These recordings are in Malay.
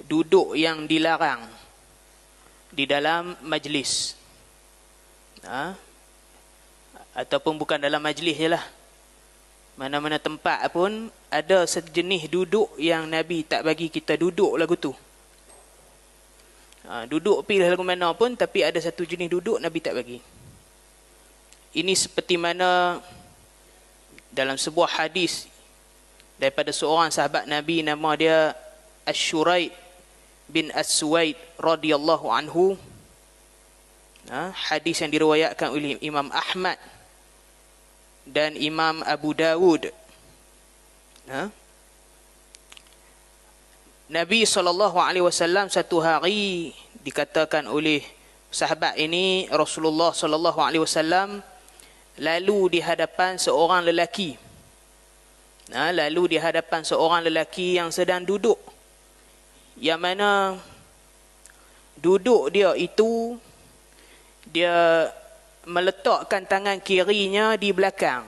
duduk yang dilarang di dalam majlis. Ha? Ataupun bukan dalam majlis je lah. Mana-mana tempat pun ada sejenis duduk yang Nabi tak bagi kita duduk lagu tu. Ha, duduk pilih lagu mana pun tapi ada satu jenis duduk Nabi tak bagi. Ini seperti mana dalam sebuah hadis daripada seorang sahabat Nabi nama dia Ash-Shuraid bin As-Suwaid radhiyallahu anhu. Ha, hadis yang diriwayatkan oleh Imam Ahmad dan Imam Abu Dawud. Ha? Nabi SAW satu hari dikatakan oleh sahabat ini Rasulullah SAW lalu di hadapan seorang lelaki. Ha, lalu di hadapan seorang lelaki yang sedang duduk yang mana duduk dia itu dia meletakkan tangan kirinya di belakang.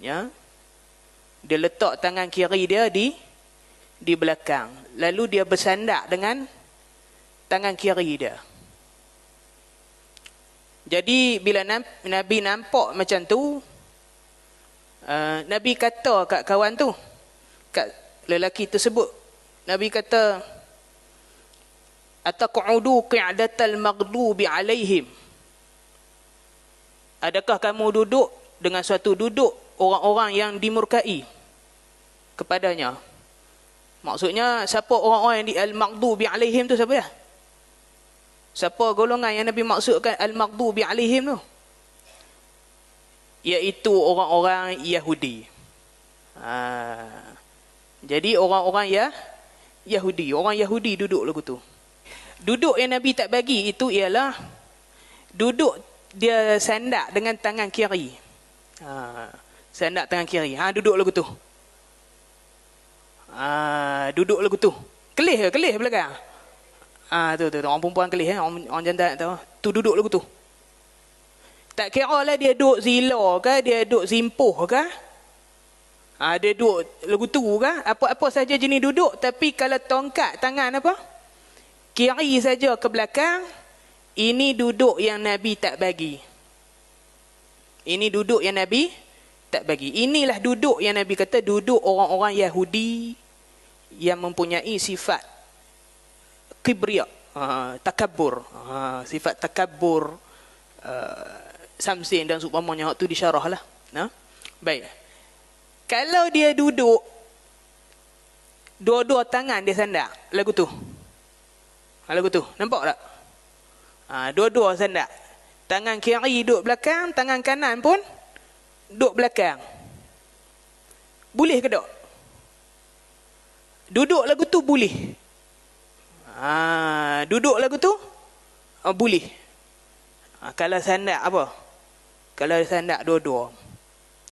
Ya? Dia letak tangan kiri dia di di belakang. Lalu dia bersandak dengan tangan kiri dia. Jadi bila Nabi nampak macam tu uh, Nabi kata kat kawan tu kat lelaki tersebut Nabi kata ataq'udu qi'datal maghdubi alaihim Adakah kamu duduk dengan suatu duduk orang-orang yang dimurkai kepadanya? Maksudnya siapa orang-orang yang di al-maghdubi alaihim tu siapa ya? Siapa golongan yang Nabi maksudkan al-maghdubi alaihim tu? Iaitu orang-orang Yahudi. Ha. Jadi orang-orang ya Yahudi, orang Yahudi duduk lagu tu. Duduk yang Nabi tak bagi itu ialah duduk dia sandak dengan tangan kiri. Ha, sandak tangan kiri. Ha duduk lagu tu. Ha duduk lagu tu. Kelih ke kelih belakang? Ha tu tu, tu. orang perempuan kelih eh orang, orang jantan tahu. Tu duduk lagu tu. Tak kira lah dia duduk zilo ke, dia duduk zimpuh ke. Ha, dia duduk lagu tu ke. Apa-apa saja jenis duduk. Tapi kalau tongkat tangan apa? Kiri saja ke belakang. Ini duduk yang Nabi tak bagi. Ini duduk yang Nabi tak bagi. Inilah duduk yang Nabi kata duduk orang-orang Yahudi yang mempunyai sifat kibriya, uh, takabur, uh, sifat takabur, uh, samsin dan seumpamanya waktu disyarah lah. Nah? Baik. Kalau dia duduk dua-dua tangan dia sandak lagu tu. Lagu tu. Nampak tak? Ha, dua-dua sandak. Tangan kiri duduk belakang, tangan kanan pun duduk belakang. Boleh ke tak? Duduk lagu tu boleh. Ha, duduk lagu tu oh, boleh. Ha, kalau sandak apa? Kalau sandak dua-dua.